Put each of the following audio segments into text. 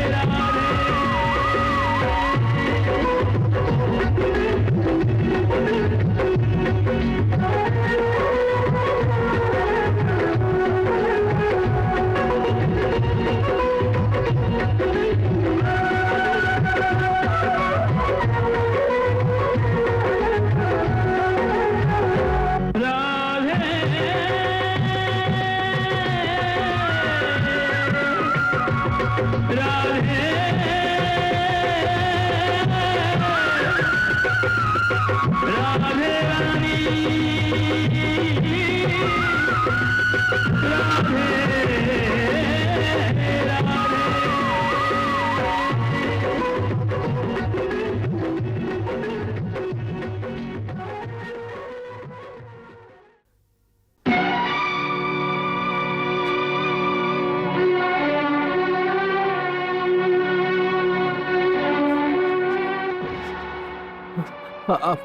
আ- আপনি राधे राधे আ-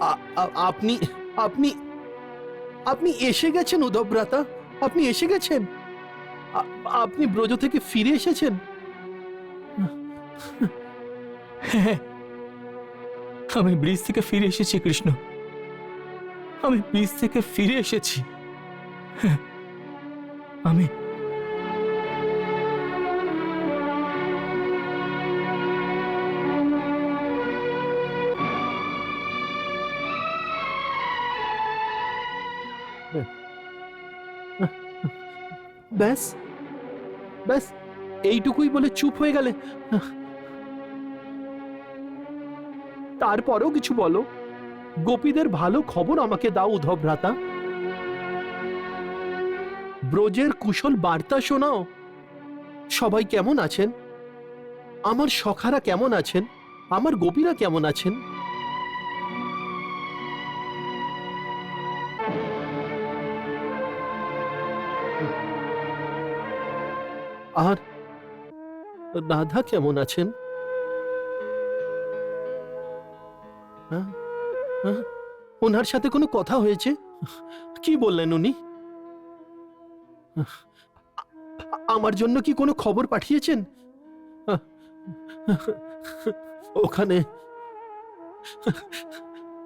আ- আ- আপনি আপনি আপনি এসে গেছেন উদব্রাতা আপনি এসে গেছেন? আপনি ব্রজ থেকে ফিরে এসেছেন? হ্যাঁ আমি ব্রিজ থেকে ফিরে এসেছি কৃষ্ণ। আমি ব্রিজ থেকে ফিরে এসেছি। হ্যাঁ, আমি ব্যাস। ব্যাস, এইটুকুই বলে চুপ হয়ে গেলে। তারপরেও কিছু বলো। গোপীদের ভালো খবর আমাকে দাও, উদ্ধব ভ্রাতা। ব্রজের কুশল বার্তা শোনাও। সবাই কেমন আছেন? আমার সখারা কেমন আছেন? আমার গোপীরা কেমন আছেন? আর রাধা কেমন আছেন? হ্যাঁ? হ্যাঁ? ওনার সাথে কোনো কথা হয়েছে? কি বললেন উনি? আমার জন্য কি কোনো খবর পাঠিয়েছেন? ওখানে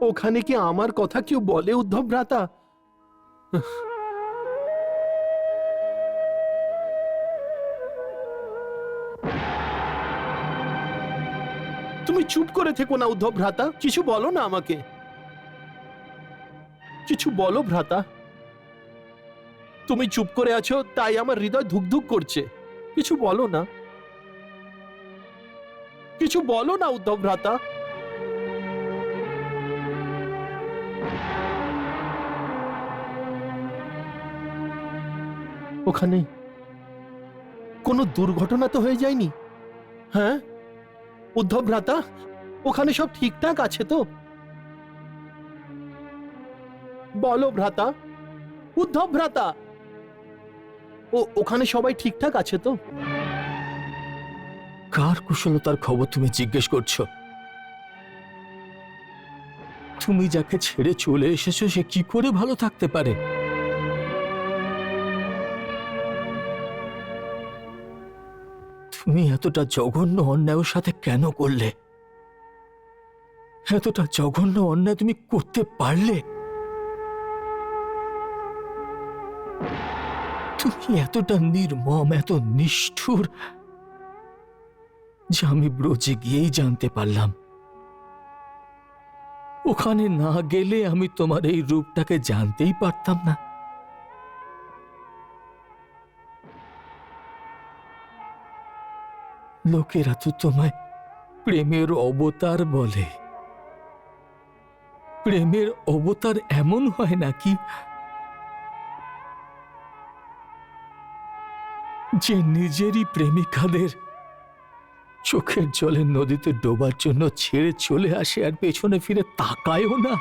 ওখানে কি আমার কথা কেউ বলে, উদ্ধব ভ্রাতা? তুমি চুপ করে থেকো না, উদ্ধব ভ্রাতা। কিছু বলো না আমাকে। কিছু বলো ভ্রাতা। তুমি চুপ করে আছো, তাই আমার হৃদয় ধুকধুক করছে। কিছু বলো না। কিছু বলো না, উদ্ধব ভ্রাতা। ওখানে কোনো দুর্ঘটনা তো হয়ে যায়নি? হ্যাঁ? উদ্ধব ভ্রাতা, ওখানে সব ঠিকঠাক আছে তো? বলো ভ্রাতা। উদ্ধব ভ্রাতা ও, ওখানে সবাই ঠিকঠাক আছে তো? কার কুশলতার খবর তুমি জিজ্ঞেস করছ? তুমি যাকে ছেড়ে চলে এসেছ, সে কি করে ভালো থাকতে পারে? তুমি এতটা জঘন্য অন্যায়ের সাথে কেন করলে? এতটা জঘন্য অন্যায় তুমি করতে পারলে? এতটা নির্মম, এত নিষ্ঠুর যে আমি ব্রজে গিয়েই জানতে পারলাম। ওখানে না গেলে আমি তোমার এই রূপটাকে জানতেই পারতাম না। লোকেরা তো তোমায় প্রেমের অবতার বলে। প্রেমের অবতার এমন হয় নাকি যে নিজেরই প্রেমিকাদের চোখের জলে নদীতে ডোবার জন্য ছেড়ে চলে আসে আর পেছনে ফিরে তাকায়ও না।